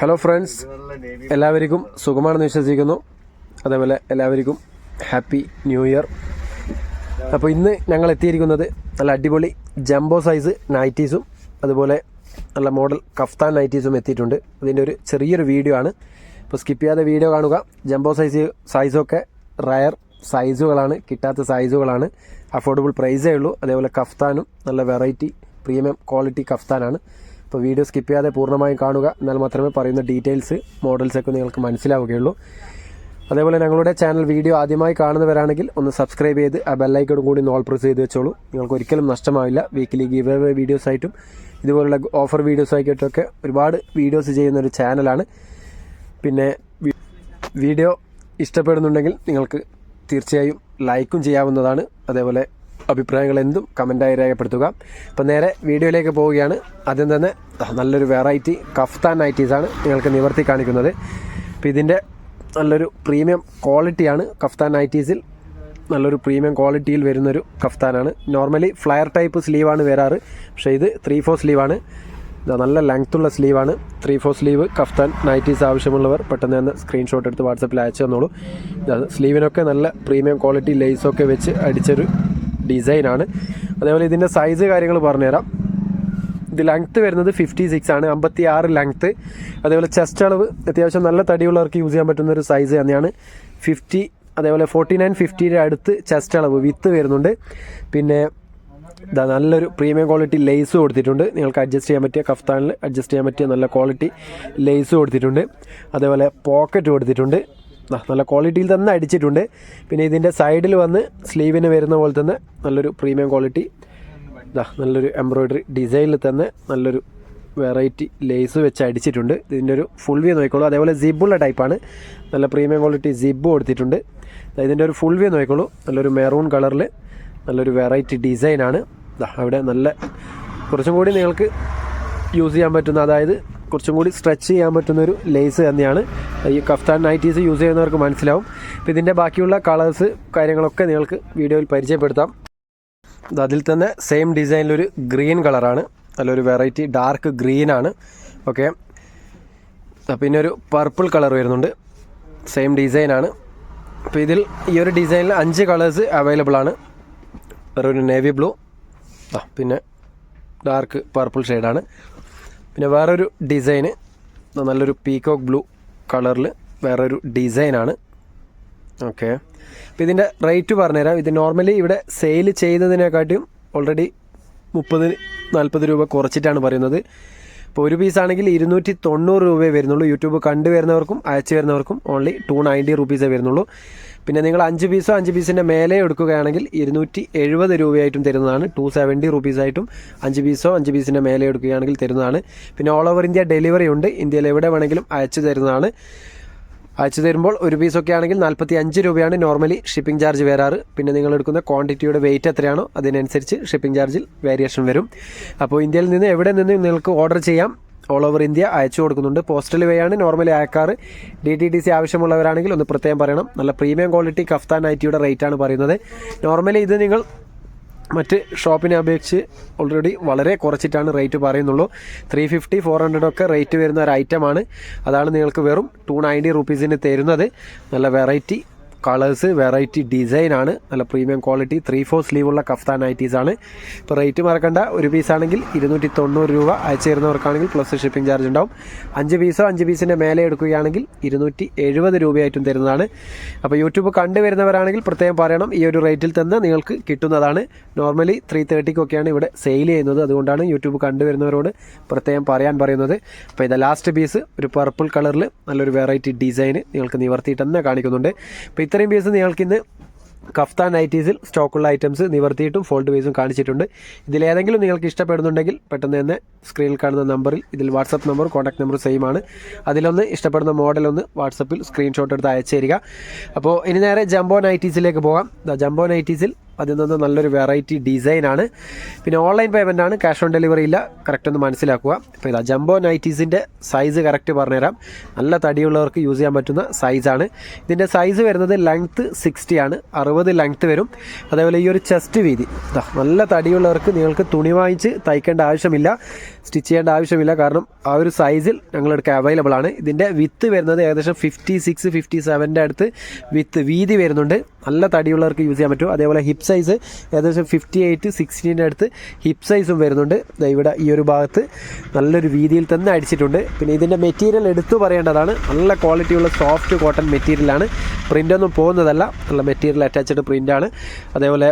Hello friends എല്ലാവർക്കും സുഖമാണെന്ന് വിശ്വസിക്കുന്നു. അതേപോലെ എല്ലാവർക്കും ഹാപ്പി ന്യൂ ഇയർ അപ്പോൾ ഇന്ന് ഞങ്ങൾ എത്തിയിരിക്കുന്നത് നല്ല അടിപൊളി ജംബോ സൈസ് നൈറ്റീസും അതുപോലെ നല്ല മോഡൽ കഫ്താൻ നൈറ്റീസും എത്തിയിട്ടുണ്ട്. അതിന്റെ ഒരു ചെറിയൊരു വീഡിയോ ആണ്. ഇപ്പോൾ സ്കിപ്പ് ചെയ്യാതെ വീഡിയോ കാണുക. ജംബോ സൈസ് സൈസൊക്കെ റയർ സൈസുകളാണ് കിട്ടാത്ത സൈസുകളാണ് അഫോർഡബിൾ പ്രൈസേ ഉള്ളൂ. അതേപോലെ കഫ്താനും നല്ല വെറൈറ്റി പ്രീമിയം ക്വാളിറ്റി കഫ്താനാണ് അപ്പോൾ വീഡിയോ സ്കിപ്പ് ചെയ്യാതെ പൂർണമായും കാണുക. എന്നാൽ മാത്രമേ പറയുന്ന ഡീറ്റെയിൽസ് മോഡൽസൊക്കെ നിങ്ങൾക്ക് മനസ്സിലാവുകയുള്ളൂ. അതേപോലെ ഞങ്ങളുടെ ചാനൽ വീഡിയോ ആദ്യമായി കാണുന്നവരാണെങ്കിൽ ഒന്ന് സബ്സ്ക്രൈബ് ചെയ്ത് ആ ബെല്ലൈക്കോടും കൂടി ഒന്ന് ഓൾ പ്രസ് ചെയ്ത് വെച്ചോളൂ. നിങ്ങൾക്ക് ഒരിക്കലും നഷ്ടമാവില്ല. വീക്കിലി ഗിവ് അവേ വീഡിയോസ് ആയിട്ടും ഇതുപോലുള്ള ഓഫർ വീഡിയോസ് ആയിട്ടൊക്കെ ഒരുപാട് വീഡിയോസ് ചെയ്യുന്ന ഒരു ചാനലാണ്. പിന്നെ വീഡിയോ ഇഷ്ടപ്പെടുന്നുണ്ടെങ്കിൽ നിങ്ങൾക്ക് തീർച്ചയായും ലൈക്കും ചെയ്യാവുന്നതാണ്. അതേപോലെ അഭിപ്രായങ്ങൾ എന്തും കമന്റായി രേഖപ്പെടുത്തുക. അപ്പോൾ നേരെ വീഡിയോയിലേക്ക് പോവുകയാണ്. ആദ്യം തന്നെ നല്ലൊരു വെറൈറ്റി കഫ്താൻ നൈറ്റീസാണ് നിങ്ങൾക്ക് നിവർത്തി കാണിക്കുന്നത്. അപ്പോൾ ഇതിന്റെ നല്ലൊരു പ്രീമിയം ക്വാളിറ്റിയാണ് കഫ്താൻ നൈറ്റീസിൽ നല്ലൊരു പ്രീമിയം ക്വാളിറ്റിയിൽ വരുന്നൊരു കഫ്താനാണ്. നോർമലി ഫ്ലയർ ടൈപ്പ് സ്ലീവാണ് വരാറ്. പക്ഷേ ഇത് ത്രീ ഫോർ സ്ലീവാണ് നല്ല ലെങ്ത്തുള്ള സ്ലീവാണ് three four sleeve kaftan nighties ആവശ്യമുള്ളവർ പെട്ടെന്ന് തന്നെ സ്ക്രീൻഷോട്ട് എടുത്ത് വാട്സപ്പിൽ അയച്ചു തന്നോളൂ. സ്ലീവിനൊക്കെ നല്ല പ്രീമിയം ക്വാളിറ്റി ലേസൊക്കെ വെച്ച് അടിച്ചൊരു ഡിസൈനാണ്. അതേപോലെ ഇതിന്റെ സൈസ് കാര്യങ്ങൾ പറഞ്ഞുതരാം. ഇത് ലെങ്ത്ത് വരുന്നത് ഫിഫ്റ്റി സിക്സ് ആണ്. അമ്പത്തി ആറ് ലെങ്ത്ത് അതേപോലെ ചെസ്റ്റ് അളവ്. അത്യാവശ്യം നല്ല തടിയുള്ളവർക്ക് യൂസ് ചെയ്യാൻ പറ്റുന്ന ഒരു സൈസ് തന്നെയാണ്. ഫിഫ്റ്റി അതേപോലെ ഫോർട്ടി നയൻ ഫിഫ്റ്റിയുടെ അടുത്ത് ചെസ്റ്റ് അളവ് വിത്ത് വരുന്നുണ്ട്. പിന്നെ ഇതാ നല്ലൊരു പ്രീമിയം ക്വാളിറ്റി ലേസ് കൊടുത്തിട്ടുണ്ട്. നിങ്ങൾക്ക് അഡ്ജസ്റ്റ് ചെയ്യാൻ പറ്റിയ കഫ്താനിൽ അഡ്ജസ്റ്റ് ചെയ്യാൻ പറ്റിയ നല്ല ക്വാളിറ്റി ലേസ് കൊടുത്തിട്ടുണ്ട്. അതേപോലെ പോക്കറ്റ് കൊടുത്തിട്ടുണ്ട്. നല്ല ക്വാളിറ്റിയിൽ തന്നെ അടിച്ചിട്ടുണ്ട്. പിന്നെ ഇതിന്റെ സൈഡിൽ വന്ന് സ്ലീവിന് വരുന്ന പോലെ തന്നെ നല്ലൊരു പ്രീമിയം ക്വാളിറ്റി നല്ലൊരു എംബ്രോയ്ഡറി ഡിസൈനിൽ തന്നെ നല്ലൊരു വെറൈറ്റി ലേസ് വെച്ച് അടിച്ചിട്ടുണ്ട്. ഇതിന്റെ ഒരു ഫുൾ വ്യൂ നോക്കിക്കോളൂ. അതേപോലെ സിബുള്ള ടൈപ്പാണ് നല്ല പ്രീമിയം ക്വാളിറ്റി സിബ് കൊടുത്തിട്ടുണ്ട്. ഇതിന്റെ ഒരു ഫുൾ വ്യൂ നോക്കിക്കോളൂ. നല്ലൊരു മെറൂൺ കളറിൽ നല്ലൊരു വെറൈറ്റി ഡിസൈനാണ് അവിടെ നല്ല കുറച്ചും കൂടി നിങ്ങൾക്ക് യൂസ് ചെയ്യാൻ പറ്റുന്ന അതായത് കുറച്ചും കൂടി സ്ട്രെച്ച് ചെയ്യാൻ പറ്റുന്നൊരു ലേസ് തന്നെയാണ്. ഈ കഫ്താൻ നൈറ്റീസ് യൂസ് ചെയ്യുന്നവർക്ക് മനസ്സിലാവും. അപ്പോൾ ഇതിന്റെ ബാക്കിയുള്ള കളേഴ്സ് കാര്യങ്ങളൊക്കെ നിങ്ങൾക്ക് വീഡിയോയിൽ പരിചയപ്പെടുത്താം. അതിൽ തന്നെ സെയിം ഡിസൈനിലൊരു ഗ്രീൻ കളറാണ് നല്ലൊരു വെറൈറ്റി ഡാർക്ക് ഗ്രീൻ ആണ്. ഓക്കെ പിന്നെ ഒരു പർപ്പിൾ കളർ വരുന്നുണ്ട്. സെയിം ഡിസൈനാണ് അപ്പോൾ ഇതിൽ ഈ ഒരു ഡിസൈനിൽ അഞ്ച് കളേഴ്സ് അവൈലബിൾ ആണ്. ഒരു നേവി ബ്ലൂ ആ പിന്നെ ഡാർക്ക് പർപ്പിൾ ഷെയ്ഡാണ് പിന്നെ വേറൊരു ഡിസൈന് നല്ലൊരു പീകോക്ക് ബ്ലൂ കളറിൽ വേറൊരു ഡിസൈനാണ് ഓക്കെ അപ്പോൾ ഇതിന്റെ റേറ്റ് പറഞ്ഞുതരാം. ഇത് നോർമലി ഇവിടെ സെയിൽ ചെയ്തതിനെക്കാട്ടിയും ഓൾറെഡി മുപ്പത് നാൽപ്പത് രൂപ കുറച്ചിട്ടാണ് പറയുന്നത്. ഇപ്പോൾ ഒരു പീസ് ആണെങ്കിൽ ഇരുന്നൂറ്റി തൊണ്ണൂറ് രൂപയെ വരുന്നുള്ളൂ. യൂട്യൂബ് കണ്ടുവരുന്നവർക്കും അയച്ചു വരുന്നവർക്കും ഓൺലി ടു നയന്റി റുപ്പീസേ വരുന്നുള്ളൂ. പിന്നെ നിങ്ങൾ അഞ്ച് പീസോ അഞ്ച് പീസിന്റെ മേലെ എടുക്കുകയാണെങ്കിൽ ഇരുന്നൂറ്റി എഴുപത് രൂപയായിട്ടും തരുന്നതാണ്. ടു സെവന്റി റുപ്പീസായിട്ടും അഞ്ച് പീസോ അഞ്ച് പീസിന്റെ മേലെ എടുക്കുകയാണെങ്കിൽ തരുന്നതാണ്. പിന്നെ ഓൾ ഓവർ ഇന്ത്യ ഡെലിവറി ഉണ്ട്. ഇന്ത്യയിൽ എവിടെ വേണമെങ്കിലും അയച്ചു തരുന്നതാണ്. അയച്ചു തരുമ്പോൾ ഒരു പീസൊക്കെ ആണെങ്കിൽ നാൽപ്പത്തി അഞ്ച് രൂപയാണ് നോർമലി ഷിപ്പിംഗ് ചാർജ് വരാറ്. പിന്നെ നിങ്ങൾ എടുക്കുന്ന ക്വാണ്ടിറ്റിയുടെ വെയിറ്റ് എത്രയാണോ അതിനനുസരിച്ച് ഷിപ്പിംഗ് ചാർജിൽ വേരിയേഷൻ വരും. അപ്പോൾ ഇന്ത്യയിൽ നിന്ന് എവിടെ നിന്ന് നിങ്ങൾക്ക് ഓർഡർ ചെയ്യാം? ഓൾ ഓവർ ഇന്ത്യ അയച്ചു കൊടുക്കുന്നുണ്ട്. പോസ്റ്റൽ വേ ആണ് നോർമലി അയക്കാറ് ഡി ടി ഡി സി ആവശ്യമുള്ളവരാണെങ്കിൽ ഒന്ന് പ്രത്യേകം പറയണം. നല്ല പ്രീമിയം ക്വാളിറ്റി കഫ്താൻ നൈറ്റിയുടെ റേറ്റ് ആണ് പറയുന്നത്. നോർമലി ഇത് നിങ്ങൾ മറ്റ് ഷോപ്പിനെ അപേക്ഷിച്ച് ഓൾറെഡി വളരെ കുറച്ചിട്ടാണ് റേറ്റ് പറയുന്നുള്ളൂ. ത്രീ ഫിഫ്റ്റി ഫോർ ഹൺഡ്രഡ് ഒക്കെ റേറ്റ് വരുന്ന ഒരു ഐറ്റമാണ് അതാണ് നിങ്ങൾക്ക് വെറും ടു നയന്റി റുപ്പീസിന് തരുന്നത്. നല്ല വെറൈറ്റി കളേഴ്സ് വെറൈറ്റി ഡിസൈൻ ആണ് നല്ല പ്രീമിയം ക്വാളിറ്റി ത്രീ ഫോർ സ്ലീവുള്ള കഫ്താൻ ആണ്. ഇപ്പോൾ റേറ്റ് മറക്കണ്ട. ഒരു പീസ് ആണെങ്കിൽ ഇരുന്നൂറ്റി തൊണ്ണൂറ് രൂപ അയച്ചു തരുന്നവർക്കാണെങ്കിൽ പ്ലസ് ഷിപ്പിംഗ് ചാർജ് ഉണ്ടാവും. അഞ്ച് പീസോ അഞ്ച് പീസിന്റെ മേലെ എടുക്കുകയാണെങ്കിൽ ഇരുന്നൂറ്റി എഴുപത് രൂപയായിട്ടും തരുന്നതാണ്. അപ്പോൾ യൂട്യൂബ് കണ്ടുവരുന്നവരാണെങ്കിൽ പ്രത്യേകം പറയണം. ഈ ഒരു റേറ്റിൽ തന്നെ നിങ്ങൾക്ക് കിട്ടുന്നതാണ്. നോർമലി ത്രീ തേർട്ടിക്കൊക്കെയാണ് ഇവിടെ സെയിൽ ചെയ്യുന്നത്. അതുകൊണ്ടാണ് യൂട്യൂബ് കണ്ടുവരുന്നവരോട് പ്രത്യേകം പറയാൻ പറയുന്നത്. അപ്പോൾ ഇതാ ലാസ്റ്റ് പീസ് ഒരു പർപ്പിൾ കളറിൽ നല്ലൊരു വെറൈറ്റി ഡിസൈന് നിങ്ങൾക്ക് നിവർത്തിയിട്ട് തന്നെ കാണിക്കുന്നുണ്ട്. അപ്പോൾ ഇത്രയും പീസ് നിങ്ങൾക്ക് ഇന്ന് കഫ്താൻ നൈറ്റീസിൽ സ്റ്റോക്കുള്ള ഐറ്റംസ് നിവർത്തിയിട്ടും ഫോൾഡ് വേസും കാണിച്ചിട്ടുണ്ട്. ഇതിലേതെങ്കിലും നിങ്ങൾക്ക് ഇഷ്ടപ്പെടുന്നുണ്ടെങ്കിൽ പെട്ടെന്ന് തന്നെ സ്ക്രീനിൽ കാണുന്ന നമ്പറിൽ ഇതിൽ WhatsApp number contact number same ആണ്. അതിലൊന്ന് ഇഷ്ടപ്പെടുന്ന മോഡൽ ഒന്ന് വാട്സപ്പിൽ സ്ക്രീൻഷോട്ട് എടുത്ത് അയച്ചു തരിക. അപ്പോൾ ഇനി നേരെ ജംബോ നൈറ്റീസിലേക്ക് പോകാം. ജംബോ നൈറ്റീസിൽ അതിൽ നിന്ന് നല്ലൊരു വെറൈറ്റി ഡിസൈനാണ് പിന്നെ ഓൺലൈൻ പേയ്മെന്റ് ആണ്. ക്യാഷ് ഓൺ ഡെലിവറി ഇല്ല. കറക്റ്റ് ഒന്ന് മനസ്സിലാക്കുക. ഇപ്പോൾ ഇതാ ജംബോ നൈറ്റീസിന്റെ സൈസ് കറക്റ്റ് പറഞ്ഞുതരാം. നല്ല തടിയുള്ളവർക്ക് യൂസ് ചെയ്യാൻ പറ്റുന്ന സൈസാണ് ഇതിന്റെ സൈസ് വരുന്നത് ലെങ്ത്ത് സിക്സ്റ്റി ആണ്. അറുപത് ലെങ്ത്ത് വരും. അതേപോലെ ഈ ഒരു ചെസ്റ്റ് വീതി. നല്ല തടിയുള്ളവർക്ക് നിങ്ങൾക്ക് തുണി വാങ്ങിച്ച് തയ്ക്കേണ്ട ആവശ്യമില്ല. സ്റ്റിച്ച് ചെയ്യേണ്ട ആവശ്യമില്ല. കാരണം ആ ഒരു സൈസിൽ ഞങ്ങളെടുക്കുക അവൈലബിൾ ആണ്. ഇതിന്റെ വിത്ത് വരുന്നത് ഏകദേശം ഫിഫ്റ്റി സിക്സ് ഫിഫ്റ്റി സെവന്റെ അടുത്ത് വിത്ത് വീതി വരുന്നുണ്ട്. നല്ല തടിയുള്ളവർക്ക് യൂസ് ചെയ്യാൻ പറ്റും. അതേപോലെ ഹിപ്പ് സൈസ് ഏകദേശം ഫിഫ്റ്റി എയ്റ്റ് സിക്സ്റ്റീന്റെ അടുത്ത് ഹിപ്പ് സൈസും വരുന്നുണ്ട്. ഇവിടെ ഈ ഒരു ഭാഗത്ത് നല്ലൊരു വീതിയിൽ തന്നെ അടിച്ചിട്ടുണ്ട്. പിന്നെ ഇതിന്റെ മെറ്റീരിയൽ എടുത്തു പറയേണ്ടതാണ്. നല്ല ക്വാളിറ്റിയുള്ള സോഫ്റ്റ് കോട്ടൺ മെറ്റീരിയലാണ് പ്രിന്റൊന്നും പോകുന്നതല്ല. നല്ല മെറ്റീരിയൽ അറ്റാച്ച്ഡ് പ്രിന്റാണ് അതേപോലെ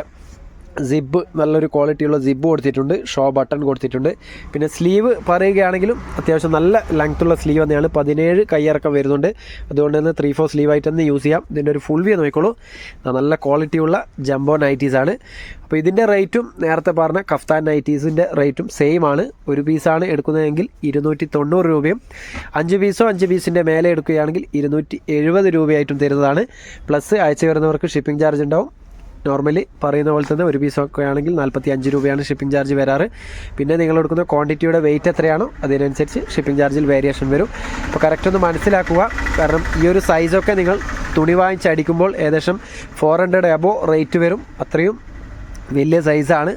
സിബ് നല്ലൊരു ക്വാളിറ്റിയുള്ള സിബ് കൊടുത്തിട്ടുണ്ട്. ഷോ ബട്ടൺ കൊടുത്തിട്ടുണ്ട്. പിന്നെ സ്ലീവ് പറയുകയാണെങ്കിലും അത്യാവശ്യം നല്ല ലെങ്ത്തുള്ള സ്ലീവ് തന്നെയാണ്. പതിനേഴ് കൈയിറക്കം വരുന്നുണ്ട്. അതുകൊണ്ട് തന്നെ ത്രീ ഫോർ സ്ലീവ് ആയിട്ട് തന്നെ യൂസ് ചെയ്യാം. ഇതിന്റെ ഒരു ഫുൾ വ്യൂ നോക്കിക്കോളൂ. നല്ല ക്വാളിറ്റിയുള്ള ജംബോ നൈറ്റീസാണ് അപ്പോൾ ഇതിന്റെ റേറ്റും നേരത്തെ പറഞ്ഞ കഫ്താൻ നൈറ്റീസിന്റെ റേറ്റും സെയിം ആണ്. ഒരു പീസാണ് എടുക്കുന്നതെങ്കിൽ ഇരുന്നൂറ്റി തൊണ്ണൂറ് രൂപയും. അഞ്ച് പീസോ അഞ്ച് പീസിന്റെ മേലെ എടുക്കുകയാണെങ്കിൽ ഇരുന്നൂറ്റി എഴുപത് രൂപയായിട്ടും തരുന്നതാണ്. പ്ലസ് അയച്ചു വരുന്നവർക്ക് ഷിപ്പിംഗ് ചാർജ് ഉണ്ടാവും. നോർമലി പറയുന്ന പോലെ തന്നെ ഒരു പീസ് ഒക്കെ ആണെങ്കിൽ നാൽപ്പത്തി അഞ്ച് രൂപയാണ് ഷിപ്പിംഗ് ചാർജ് വരാറ്. പിന്നെ നിങ്ങൾ എടുക്കുന്ന ക്വാണ്ടിറ്റിയുടെ വെയിറ്റ് എത്രയാണോ അതിനനുസരിച്ച് ഷിപ്പിംഗ് ചാർജിൽ വേരിയേഷൻ വരും. അപ്പോൾ കറക്റ്റ് ഒന്ന് മനസ്സിലാക്കുക. കാരണം ഈ ഒരു സൈസൊക്കെ നിങ്ങൾ തുണി വാങ്ങിച്ച് അടിക്കുമ്പോൾ ഏകദേശം ഫോർ ഹൺഡ്രഡ് എബോ റേറ്റ് വരും. അത്രയും വലിയ സൈസാണ്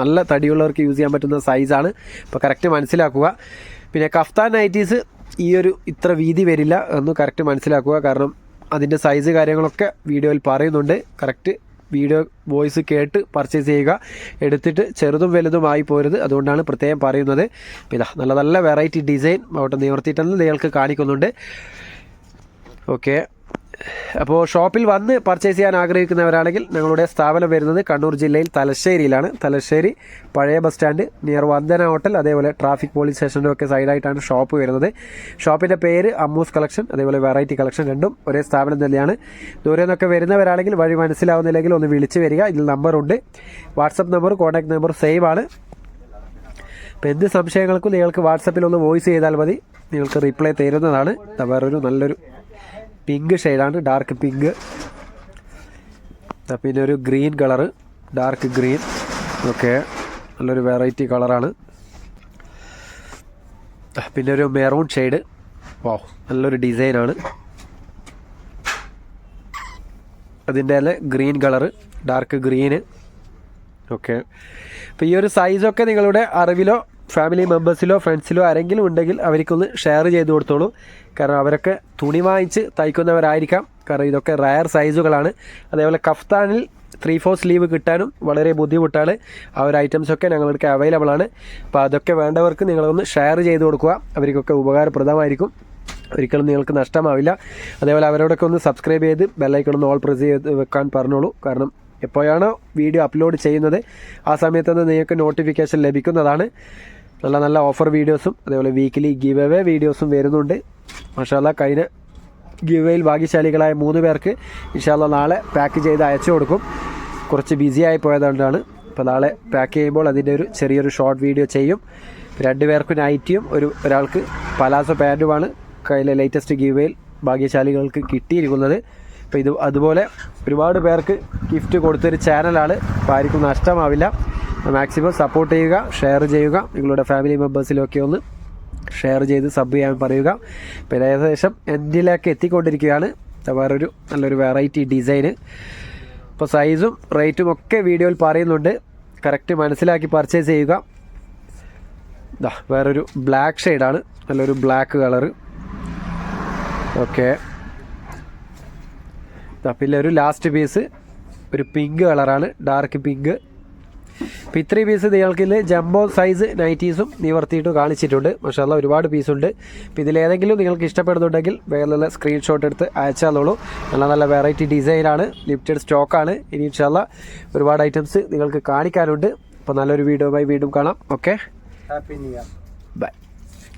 നല്ല തടിയുള്ളവർക്ക് യൂസ് ചെയ്യാൻ പറ്റുന്ന സൈസാണ് അപ്പോൾ കറക്റ്റ് മനസ്സിലാക്കുക. പിന്നെ കഫ്താൻ നൈറ്റീസ് ഈ ഒരു ഇത്ര വീതി വരില്ല എന്ന് കറക്റ്റ് മനസ്സിലാക്കുക. കാരണം അതിന്റെ സൈസ് കാര്യങ്ങളൊക്കെ വീഡിയോയിൽ പറയുന്നുണ്ട്. കറക്റ്റ് വീഡിയോ വോയിസ് കേട്ട് പർച്ചേസ് ചെയ്യുക. എടുത്തിട്ട് ചെറുതും വലുതുമായി പോരുത്. അതുകൊണ്ടാണ് പ്രത്യേകം പറയുന്നത്. ഇതാ നല്ല നല്ല വെറൈറ്റി ഡിസൈൻ അവിടെ നിവർത്തിയിട്ടെന്ന് നിങ്ങൾക്ക് കാണിക്കുന്നുണ്ട്. ഓക്കെ അപ്പോൾ ഷോപ്പിൽ വന്ന് പർച്ചേസ് ചെയ്യാൻ ആഗ്രഹിക്കുന്നവരാണെങ്കിൽ ഞങ്ങളുടെ സ്ഥാപനം വരുന്നത് കണ്ണൂർ ജില്ലയിൽ തലശ്ശേരിയിലാണ്. തലശ്ശേരി പഴയ bus stand near Vandana hotel അതേപോലെ ട്രാഫിക് പോലീസ് സ്റ്റേഷന്റെ ഒക്കെ സൈഡായിട്ടാണ് ഷോപ്പ് വരുന്നത്. ഷോപ്പിന്റെ പേര് അമ്മൂസ് കളക്ഷൻ അതേപോലെ വെറൈറ്റി കളക്ഷൻ രണ്ടും ഒരേ സ്ഥാപനം തന്നെയാണ്. ദൂരെ നിന്നൊക്കെ വരുന്നവരാണെങ്കിൽ വഴി മനസ്സിലാവുന്നില്ലെങ്കിൽ ഒന്ന് വിളിച്ച് വരിക. ഇതിൽ നമ്പറുണ്ട് WhatsApp number contact number same ആണ്. അപ്പോൾ എന്ത് സംശയങ്ങൾക്കും നിങ്ങൾക്ക് വാട്സപ്പിൽ ഒന്ന് വോയിസ് ചെയ്താൽ മതി. നിങ്ങൾക്ക് റിപ്ലൈ തരുന്നതാണ്. വേറൊരു നല്ലൊരു പിങ്ക് ഷെയ്ഡാണ് ഡാർക്ക് പിങ്ക്. പിന്നെ ഒരു green colour dark green. Okay നല്ലൊരു വെറൈറ്റി കളറാണ്. പിന്നെ ഒരു മെറൂൺ ഷെയ്ഡ്. വോ നല്ലൊരു ഡിസൈനാണ്. അതിന്റെ തന്നെ green colour dark green. Okay. അപ്പോൾ ഈ ഒരു സൈസൊക്കെ നിങ്ങളുടെ അറിവിലോ ഫാമിലി മെമ്പേഴ്സിലോ ഫ്രണ്ട്സിലോ ആരെങ്കിലും ഉണ്ടെങ്കിൽ അവർക്കൊന്ന് ഷെയർ ചെയ്ത് കൊടുത്തോളൂ. കാരണം അവരൊക്കെ തുണി വാങ്ങിച്ച് തയ്ക്കുന്നവരായിരിക്കാം. കാരണം ഇതൊക്കെ റയർ സൈസുകളാണ് അതേപോലെ കഫ്താനിൽ ത്രീ ഫോർ സ്ലീവ് കിട്ടാനും വളരെ ബുദ്ധിമുട്ടാണ്. ആ ഒരു ഐറ്റംസൊക്കെ ഞങ്ങൾക്ക് അവൈലബിൾ ആണ്. അപ്പോൾ അതൊക്കെ വേണ്ടവർക്ക് നിങ്ങളൊന്ന് ഷെയർ ചെയ്ത് കൊടുക്കുക. അവർക്കൊക്കെ ഉപകാരപ്രദമായിരിക്കും. ഒരിക്കലും നിങ്ങൾക്ക് നഷ്ടമാവില്ല. അതേപോലെ അവരോടൊക്കെ ഒന്ന് സബ്സ്ക്രൈബ് ചെയ്ത് ബെല്ലൈക്കൺ ഒന്ന് ഓൾ പ്രസ് ചെയ്ത് വെക്കാൻ പറഞ്ഞോളൂ. കാരണം എപ്പോഴാണോ വീഡിയോ അപ്ലോഡ് ചെയ്യുന്നത് ആ സമയത്തൊന്ന് നിങ്ങൾക്ക് നോട്ടിഫിക്കേഷൻ ലഭിക്കുന്നതാണ്. നല്ല നല്ല ഓഫർ വീഡിയോസും അതേപോലെ വീക്കിലി ഗിവ് അവേ വീഡിയോസും വരുന്നുണ്ട്. മഷാല കഴിഞ്ഞ ഗിവ് അവേയിൽ ഭാഗ്യശാലികളായ മൂന്ന് പേർക്ക് ഇൻഷാല്ല നാളെ പാക്ക് ചെയ്ത് അയച്ചു കൊടുക്കും. കുറച്ച് ബിസി ആയി പോയതുകൊണ്ടാണ്. അപ്പോൾ നാളെ പാക്ക് ചെയ്യുമ്പോൾ അതിന്റെ ഒരു ചെറിയൊരു ഷോർട്ട് വീഡിയോ ചെയ്യും. രണ്ട് പേർക്ക് നൈറ്റിയും ഒരു ഒരാൾക്ക് പലാസോ പാന്റുമാണ് കയ്യിലെ ലേറ്റസ്റ്റ് ഗിവേയിൽ ഭാഗ്യശാലികൾക്ക് കിട്ടിയിരിക്കുന്നത്. അപ്പോൾ ഇത് അതുപോലെ ഒരുപാട് പേർക്ക് ഗിഫ്റ്റ് കൊടുത്തൊരു ചാനലാണ് അപ്പോൾ ആർക്കും നഷ്ടമാവില്ല. മാക്സിമം സപ്പോർട്ട് ചെയ്യുക ഷെയർ ചെയ്യുക നിങ്ങളുടെ ഫാമിലി മെമ്പേഴ്സിലൊക്കെ ഒന്ന് ഷെയർ ചെയ്ത് സബ് ചെയ്യാൻ പറയുക. പിന്നെ ഏകദേശം എൻഡിലേക്ക് എത്തിക്കൊണ്ടിരിക്കുകയാണ്. വേറൊരു നല്ലൊരു വെറൈറ്റി ഡിസൈന് ഇപ്പോൾ സൈസും റേറ്റും ഒക്കെ വീഡിയോയിൽ പറയുന്നുണ്ട്. കറക്റ്റ് മനസ്സിലാക്കി പർച്ചേസ് ചെയ്യുക. ഇതാ വേറൊരു ബ്ലാക്ക് ഷെയ്ഡാണ് നല്ലൊരു ബ്ലാക്ക് കളറ് ഓക്കെ പിന്നെ ഒരു ലാസ്റ്റ് പീസ് ഒരു പിങ്ക് കളറാണ് ഡാർക്ക് പിങ്ക് അപ്പോൾ ഇത്രയും പീസ് നിങ്ങൾക്കിൽ ജംബോ സൈസ് നൈറ്റീസും നിവർത്തിയിട്ട് കാണിച്ചിട്ടുണ്ട്. മഷാല്ല ഒരുപാട് പീസുണ്ട് അപ്പോൾ ഇതിലേതെങ്കിലും നിങ്ങൾക്ക് ഇഷ്ടപ്പെടുന്നുണ്ടെങ്കിൽ വേറെ സ്ക്രീൻഷോട്ട് എടുത്ത് അയച്ചാലോളൂ നല്ല നല്ല വെറൈറ്റി ഡിസൈനാണ് ലിമിറ്റഡ് സ്റ്റോക്കാണ് ഇനി ഇൻഷാല്ല ഒരുപാട് ഐറ്റംസ് നിങ്ങൾക്ക് കാണിക്കാനുണ്ട്. അപ്പോൾ നല്ലൊരു വീഡിയോ വീണ്ടും കാണാം. Okay happy new year bye